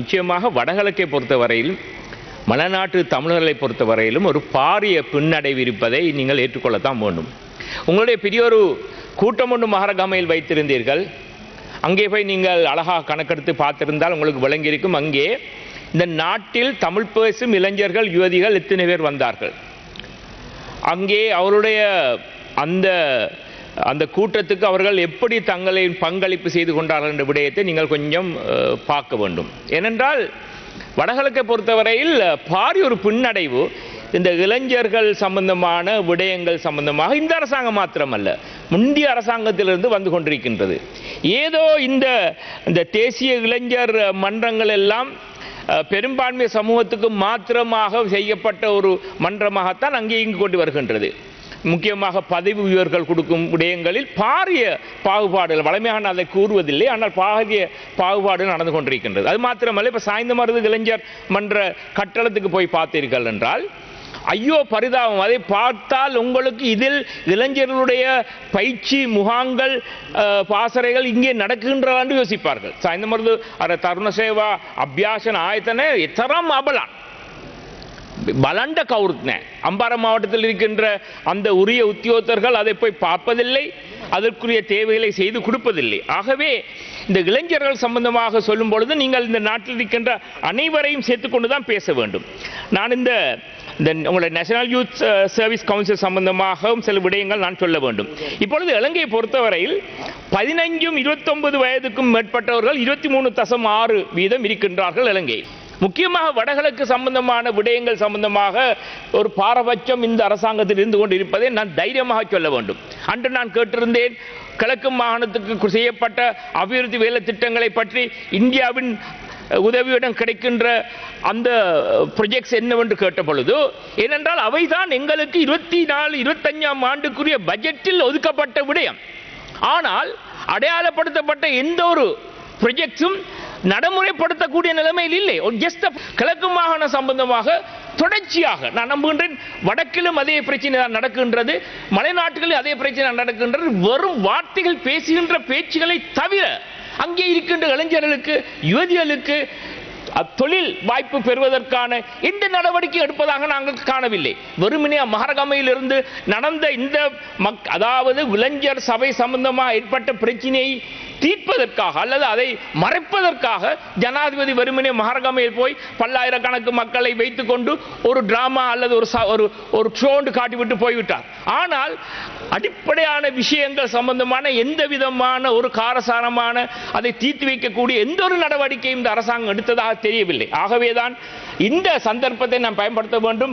நிச்சயமாக வடகிழக்கை பொறுத்தவரையில் மலைநாட்டு தமிழர்களை பொறுத்தவரையிலும் ஒரு பாரிய பின்னடைவு இருப்பதை நீங்கள் ஏற்றுக்கொள்ளத்தான் வேண்டும். உங்களுடைய பெரிய ஒரு கூட்டம் ஒன்று மகரகாமையில் வைத்திருந்தீர்கள். அங்கே போய் நீங்கள் அழகாக கணக்கெடுத்து பார்த்திருந்தால் உங்களுக்கு விளங்கியிருக்கும். அங்கே இந்த நாட்டில் தமிழ் பேசும் இளைஞர்கள் யுவதிகள் எத்தனை பேர் வந்தார்கள்? அங்கே அவருடைய அந்த அந்த கூட்டத்துக்கு அவர்கள் எப்படி தங்களை பங்களிப்பு செய்து கொண்டார்கள் என்ற விடயத்தை நீங்கள் கொஞ்சம் பார்க்க வேண்டும். ஏனென்றால் வடகிழக்கை பொறுத்தவரையில் பாரி ஒரு பின்னடைவு இந்த இளைஞர்கள் சம்பந்தமான விடயங்கள் சம்பந்தமாக இந்த அரசாங்கம் மாத்திரமல்ல முந்தைய அரசாங்கத்திலிருந்து வந்து கொண்டிருக்கின்றது. ஏதோ இந்த இந்த தேசிய இளைஞர் மன்றங்கள் எல்லாம் பெரும்பான்மை சமூகத்துக்கு மாத்திரமாக செய்யப்பட்ட ஒரு மன்றமாகத்தான் அங்கே இங்கு கொண்டு வருகின்றது. முக்கியமாக பதவி உயர்கள் கொடுக்கும் விடயங்களில் பாரிய பாகுபாடுகள் வளமையாக நான் அதை கூறுவதில்லை. ஆனால் பாரிய பாகுபாடு நடந்து கொண்டிருக்கின்றது. அது மாத்திரமல்ல இப்போ சாய்ந்த மருது இளைஞர் மன்ற கட்டளத்துக்கு போய் பார்த்தீர்கள் என்றால் ஐயோ பரிதாபம். அதை பார்த்தால் உங்களுக்கு இதில் இளைஞர்களுடைய பயிற்சி முகாங்கள் பாசறைகள் இங்கே நடக்கின்றதான்னு யோசிப்பார்கள். சாய்ந்த மருது அர தருண சேவா ஆயத்தனே எத்தரம் அபலான் பலண்ட கவுருத்ன அம்பாரம் மாவட்டத்தில் இருக்கின்ற அந்த உரிய உத்தியோகத்தர்கள் அதை போய் பார்ப்பதில்லை அதற்குரிய தேவைகளை செய்து கொடுப்பதில்லை. ஆகவே இந்த இளைஞர்கள் சம்பந்தமாக சொல்லும் பொழுது நீங்கள் இந்த நாட்டில் இருக்கின்ற அனைவரையும் சேர்த்துக்கொண்டு தான் பேச வேண்டும். நான் இந்த இந்த உங்களுடைய நேஷனல் யூத் சர்வீஸ் கவுன்சில் சம்பந்தமாகவும் சில விடயங்கள் நான் சொல்ல வேண்டும். இப்பொழுது இலங்கையை பொறுத்தவரையில் பதினைஞ்சும் இருபத்தொன்பது வயதுக்கும் மேற்பட்டவர்கள் இருபத்தி மூணு தசம் ஆறு வீதம் இருக்கின்றார்கள் இலங்கை. முக்கியமாக வடகிழக்கு சம்பந்தமான விடயங்கள் சம்பந்தமாக ஒரு பாரபட்சம் இந்த அரசாங்கத்தில் இருந்து கொண்டு இருப்பதை நான் தைரியமாக சொல்ல வேண்டும். அன்று நான் கேட்டிருந்தேன் கிழக்கு மாகாணத்துக்கு செய்யப்பட்ட அபிவிருத்தி வேலை திட்டங்களை பற்றி இந்தியாவின் உதவியுடன் கிடைக்கின்ற அந்த ப்ரொஜெக்ட்ஸ் என்னவென்று கேட்ட பொழுது ஏனென்றால் அவைதான் எங்களுக்கு இருபத்தி நாலு இருபத்தஞ்சாம் ஆண்டுக்குரிய பட்ஜெட்டில் ஒதுக்கப்பட்ட விடயம். ஆனால் அடையாளப்படுத்தப்பட்ட எந்த ஒரு ப்ரொஜெக்ட்ஸும் நடைமுறைப்படுத்தக்கூடிய நிலைமையில் இல்லை. ஜஸ்ட் கிழக்கு மாகாண சம்பந்தமாக தொடர்ச்சியாக நான் நம்புகின்றேன் வடக்கிலும் அதே பிரச்சனை தான் நடக்கின்றது மலைநாட்டுகளில் அதே பிரச்சனை நடக்கின்றது. வெறும் வார்த்தைகள் பேசுகின்ற பேச்சுகளை தவிர அங்கே இருக்கின்ற இளைஞர்களுக்கு யுவதிகளுக்கு தொழில் வாய்ப்பு பெறுவதற்கான எந்த நடவடிக்கை எடுப்பதாக நாங்கள் காணவில்லை. வெறுமனே மகரகமையிலிருந்து நடந்த இந்த மக் அதாவது இளைஞர் சபை சம்பந்தமாக ஏற்பட்ட பிரச்சினையை தீர்ப்பதற்காக அல்லது அதை மறைப்பதற்காக ஜனாதிபதி வெறுமனே மகரகமையில் போய் பல்லாயிரக்கணக்கு மக்களை வைத்துக்கொண்டு ஒரு டிராமா அல்லது ஒரு ஒரு ஒரு ஷோண்டு காட்டிவிட்டு போய்விட்டார். ஆனால் அடிப்படையான விஷயங்கள் சம்பந்தமான எந்த விதமான ஒரு காரசாரமான அதை தீர்த்து வைக்கக்கூடிய எந்த ஒரு நடவடிக்கையும் இந்த அரசாங்கம் எடுத்ததாக தெரியவில்லை. ஆகவேதான் இந்த சந்தர்ப்பத்தை நாம் பயன்படுத்த வேண்டும்.